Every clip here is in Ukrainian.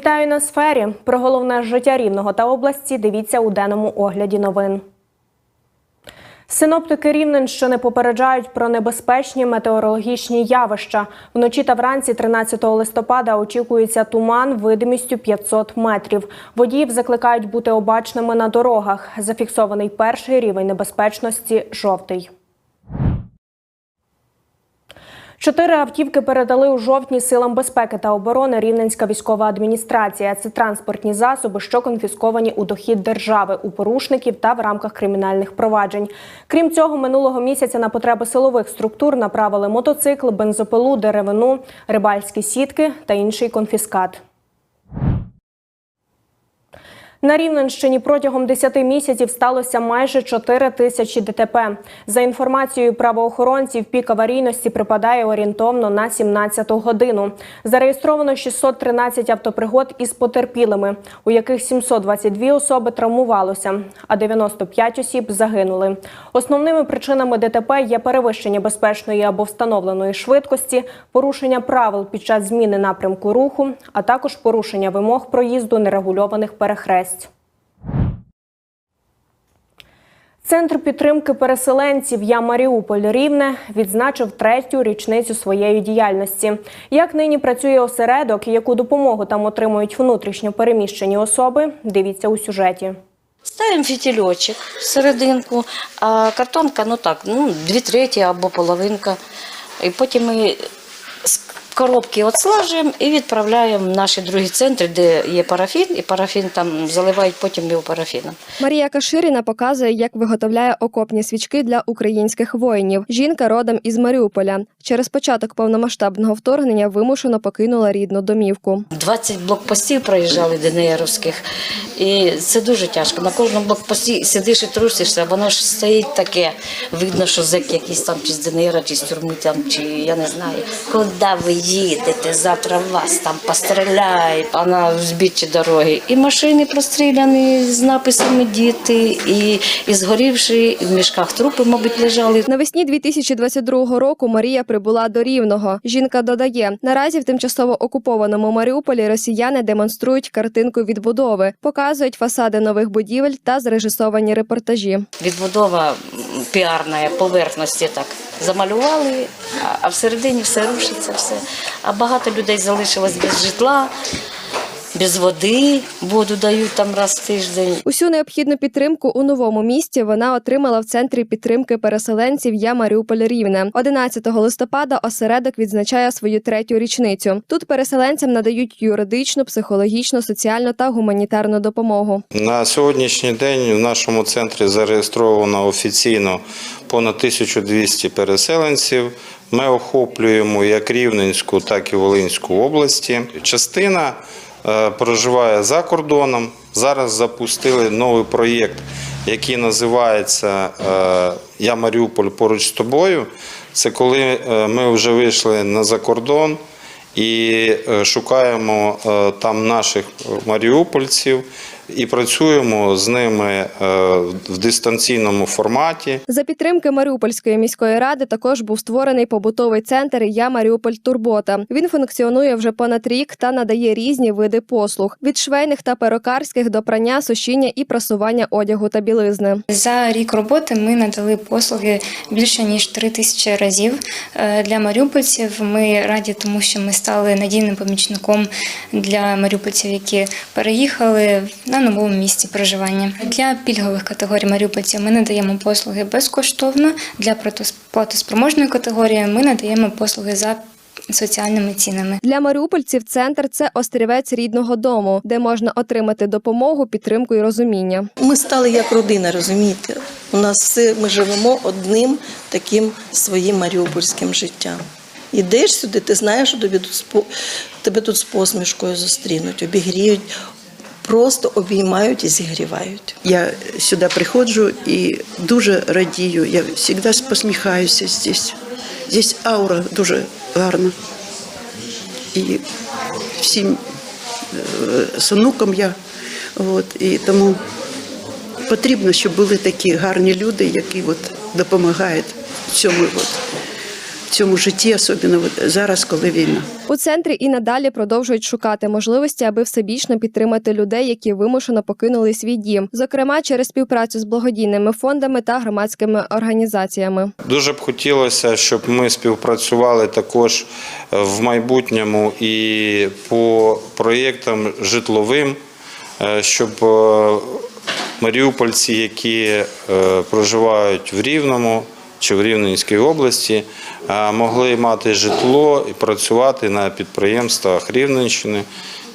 Вітаю на сфері. Про головне життя рівного та області. Дивіться у денному огляді новин. Синоптики Рівненщини попереджають про небезпечні метеорологічні явища. Вночі та вранці 13 листопада очікується туман видимістю 500 метрів. Водіїв закликають бути обачними на дорогах. Зафіксований перший рівень небезпечності жовтий. Чотири автівки передали у жовтні силам безпеки та оборони Рівненська військова адміністрація. Це транспортні засоби, що конфісковані у дохід держави у порушників та в рамках кримінальних проваджень. Крім цього, минулого місяця на потреби силових структур направили мотоцикл, бензопилу, деревину, рибальські сітки та інший конфіскат. На Рівненщині протягом 10 місяців сталося майже 4 тисячі ДТП. За інформацією правоохоронців, пік аварійності припадає орієнтовно на 17 годину. Зареєстровано 613 автопригод із потерпілими, у яких 722 особи травмувалося, а 95 осіб загинули. Основними причинами ДТП є перевищення безпечної або встановленої швидкості, порушення правил під час зміни напрямку руху, а також порушення вимог проїзду нерегульованих перехресть. Центр підтримки переселенців Я Маріуполь Рівне відзначив третю річницю своєї діяльності. Як нині працює осередок і яку допомогу там отримують внутрішньо переміщені особи, дивіться у сюжеті. Ставимо фітільочок всерединку, а картонка, ну так, ну, дві треті або половинка. І потім ми коробки отслажуємо і відправляємо в наші другі центри, де є парафін, і парафін там заливають потім його парафіном. Марія Каширіна показує, як виготовляє окопні свічки для українських воїнів. Жінка родом із Маріуполя. Через початок повномасштабного вторгнення вимушено покинула рідну домівку. 20 блокпостів проїжджали ДНРовських, і це дуже тяжко. На кожному блокпості сидиш і трусишся, воно ж стоїть таке. Видно, що зек якийсь там чи з ДНР, чи з тюрми, там, чи я не знаю. Куди ви їдете? Завтра вас там постріляють, а на збіччі дороги. І машини простріляні з написами діти, і, і згорівши, і в мішках трупи, мабуть, лежали. Навесні 2022 року Марія прибула до Рівного. Жінка додає, наразі в тимчасово окупованому Маріуполі росіяни демонструють картинку відбудови, показують фасади нових будівель та зрежисовані репортажі. Відбудова піарна поверхності так замалювали, а- всередині все рушиться, все. А багато людей залишилось без житла, без води, воду дають там раз в тиждень. Усю необхідну підтримку у новому місті вона отримала в центрі підтримки переселенців Я Маріуполь Рівне. 11 листопада осередок відзначає свою третю річницю. Тут переселенцям надають юридичну, психологічну, соціальну та гуманітарну допомогу. На сьогоднішній день в нашому центрі зареєстровано офіційно понад 1200 переселенців. Ми охоплюємо як Рівненську, так і Волинську області. Частина проживає за кордоном. Зараз запустили новий проєкт, який називається е, Я Маріуполь поруч з тобою. Це коли е, ми вже вийшли на закордон і е, шукаємо е, там наших маріупольців і працюємо з ними е, в дистанційному форматі. За підтримки Маріупольської міської ради також був створений побутовий центр Я Маріуполь Турбота. Він функціонує вже понад рік та надає різні види послуг від швейних та перукарських до прання, сушіння і прасування одягу та білизни. За рік роботи ми надали послуги більше ніж три тисячі разів Е, для маріупольців. Ми раді, тому що ми стали надійним помічником для маріупольців, які переїхали на новому місці проживання. Для пільгових категорій маріупольців ми надаємо послуги безкоштовно. Для платос- платоспроможної категорії ми надаємо послуги за соціальними цінами. Для маріупольців центр це острівець рідного дому, де можна отримати допомогу, підтримку і розуміння. Ми стали як родина, розумієте? У нас все, ми живемо одним таким своїм маріупольським життям. Ідеш сюди, ти знаєш, що тебе тут з посмішкою зустрінуть, обігріють, просто обіймають і зігрівають. Я сюди приходжу і дуже радію. Я завжди посміхаюся здесь. Здесь аура дуже гарна. І всім е, з онуком я. От, і тому потрібно, щоб були такі гарні люди, які от, допомагають цьому от, в цьому житті, особливо зараз, коли війна. У центрі і надалі продовжують шукати можливості, аби всебічно підтримати людей, які вимушено покинули свій дім, зокрема через співпрацю з благодійними фондами та громадськими організаціями. Дуже б хотілося, щоб ми співпрацювали також е, в майбутньому і по проєктам житловим, е, щоб е, маріупольці, які проживають в Рівному чи в Рівненській області, могли мати житло і працювати на підприємствах Рівненщини,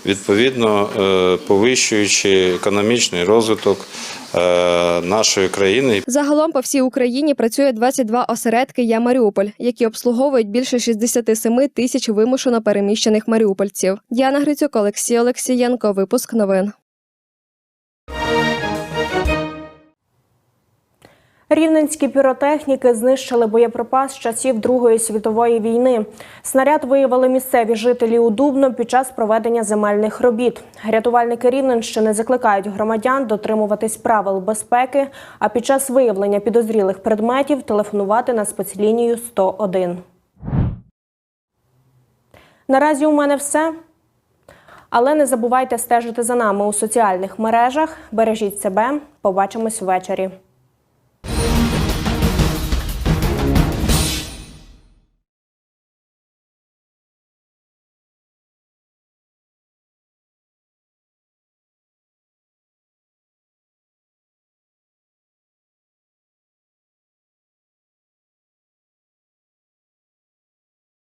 відповідно е, повищуючи економічний розвиток е, нашої країни Загалом по всій Україні працює 22 осередки Я Маріуполь, які обслуговують більше 67 тисяч вимушено переміщених маріупольців. Діана Грицюк, Олексій Олексієнко. Випуск новин. Рівненські піротехніки знищили боєприпас з часів Другої світової війни. Снаряд виявили місцеві жителі у Дубно під час проведення земельних робіт. Рятувальники Рівненщини закликають громадян дотримуватись правил безпеки, а під час виявлення підозрілих предметів телефонувати на спецлінію 101. Наразі у мене все. Але не забувайте стежити за нами у соціальних мережах. Бережіть себе. Побачимось ввечері.